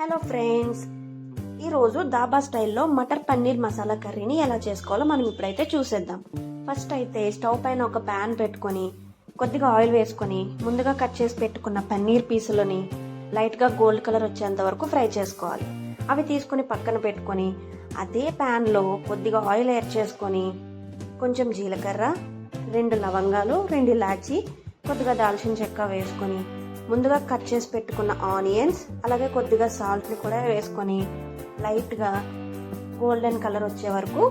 Hello friends ఈరోజు దాబా స్టైల్లో మటర్ పన్నీర్ మసాలా కర్రీని ఎలా చేసుకోవాలో మనం ఇప్పుడైతే చూసేద్దాం. ఫస్ట్ అయితే స్టవ్ పైన ఒక ప్యాన్ పెట్టుకొని కొద్దిగా ఆయిల్ వేసుకొని ముందుగా కట్ చేసి పెట్టుకున్న పన్నీర్ పీసులని లైట్గా గోల్డ్ కలర్ వచ్చేంత వరకు ఫ్రై చేసుకోవాలి. అవి తీసుకొని పక్కన పెట్టుకొని అదే ప్యాన్లో కొద్దిగా ఆయిల్ యాడ్ చేసుకొని కొంచెం జీలకర్ర రెండు లవంగాలు రెండు ఇలాచి కొద్దిగా దాల్చిన చెక్క వేసుకొని ముందుగా కట్ చేసి పెట్టుకున్న ఆనియన్స్ అలాగే కొద్దిగా సాల్ట్ని కూడా వేసుకొని లైట్గా గోల్డెన్ కలర్ వచ్చే వరకు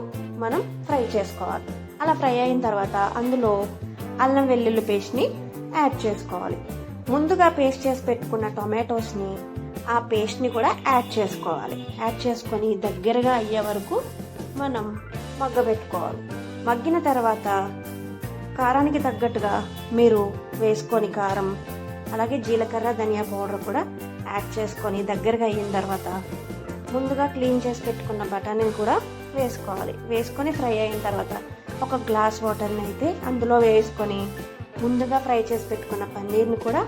మనం ఫ్రై చేసుకోవాలి. అలా ఫ్రై అయిన తర్వాత అందులో అల్లం వెల్లుల్లి పేస్ట్ని యాడ్ చేసుకోవాలి. ముందుగా పేస్ట్ చేసి పెట్టుకున్న టొమాటోస్ని ఆ పేస్ట్ని కూడా యాడ్ చేసుకోవాలి. యాడ్ చేసుకొని దగ్గరగా అయ్యే వరకు మనం మగ్గబెట్టుకోవాలి. మగ్గిన తర్వాత కారానికి తగ్గట్టుగా మీరు వేసుకొని కారం అలాగే జీలకర్ర ధనియా పౌడర్ కూడా యాడ్ చేసుకొని దగ్గరగా అయిన తర్వాత ముందుగా క్లీన్ చేసి పెట్టుకున్న బఠానీని కూడా వేసుకోవాలి. వేసుకొని ఫ్రై అయిన తర్వాత ఒక గ్లాస్ వాటర్ని అయితే అందులో వేసుకొని ముందుగా ఫ్రై చేసి పెట్టుకున్న పన్నీర్ని కూడా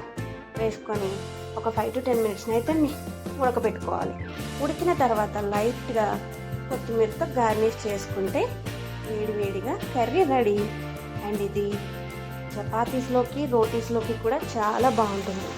వేసుకొని ఒక ఫైవ్ టు టెన్ మినిట్స్ని అయితే ఉడకబెట్టుకోవాలి. ఉడికిన తర్వాత లైట్గా కొత్తిమీరతో గార్నిష్ చేసుకుంటే వేడి వేడిగా కర్రీ రెడీ. అండ్ ఇది చపాతీస్లోకి రోటీస్లోకి కూడా చాలా బాగుంటుంది.